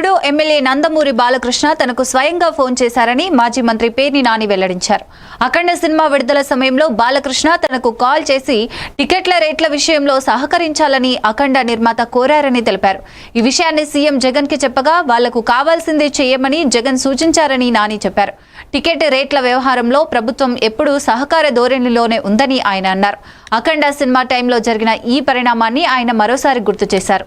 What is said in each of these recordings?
నటుడు ఎమ్మెల్యే నందమూరి బాలకృష్ణ తనకు స్వయంగా ఫోన్ చేశారని మాజీ మంత్రి పేర్ని నాని వెల్లడించారు. అఖండ సినిమా విడుదల సమయంలో బాలకృష్ణ తనకు కాల్ చేసి టికెట్ల రేట్ల విషయంలో సహకరించాలని అఖండ నిర్మాత కోరారని తెలిపారు. ఈ విషయాన్ని సీఎం జగన్కి చెప్పగా వాళ్ళకు కావాల్సిందే చేయమని జగన్ సూచించారని నాని చెప్పారు. టికెట్ రేట్ల వ్యవహారంలో ప్రభుత్వం ఎప్పుడూ సహకార ధోరణిలోనే ఉందని ఆయన అన్నారు. అఖండ సినిమా టైంలో జరిగిన ఈ పరిణామాన్ని ఆయన మరోసారి గుర్తు చేశారు.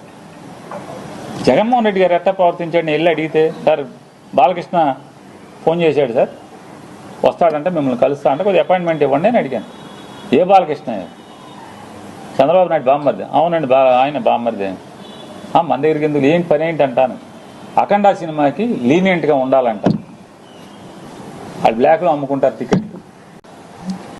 జగన్మోహన్ రెడ్డి గారు ఎట్టా ప్రవర్తించాడు వెళ్ళి అడిగితే సార్ బాలకృష్ణ ఫోన్ చేశాడు సార్. వస్తాడంటే మిమ్మల్ని కలుస్తా అంటే కొద్దిగా అపాయింట్మెంట్ ఇవ్వండి అని అడిగాను. ఏ బాలకృష్ణ? చంద్రబాబు నాయుడు బామ్మర్ది. అవునండి బా ఆయన బామ్మర్ది. "ఆ, మన దగ్గరికి ఎందుకు? ఏం పని ఏంటి అంటాను అఖండ సినిమాకి లీనియంట్గా ఉండాలంట. వాళ్ళు బ్లాక్లో అమ్ముకుంటారు టికెట్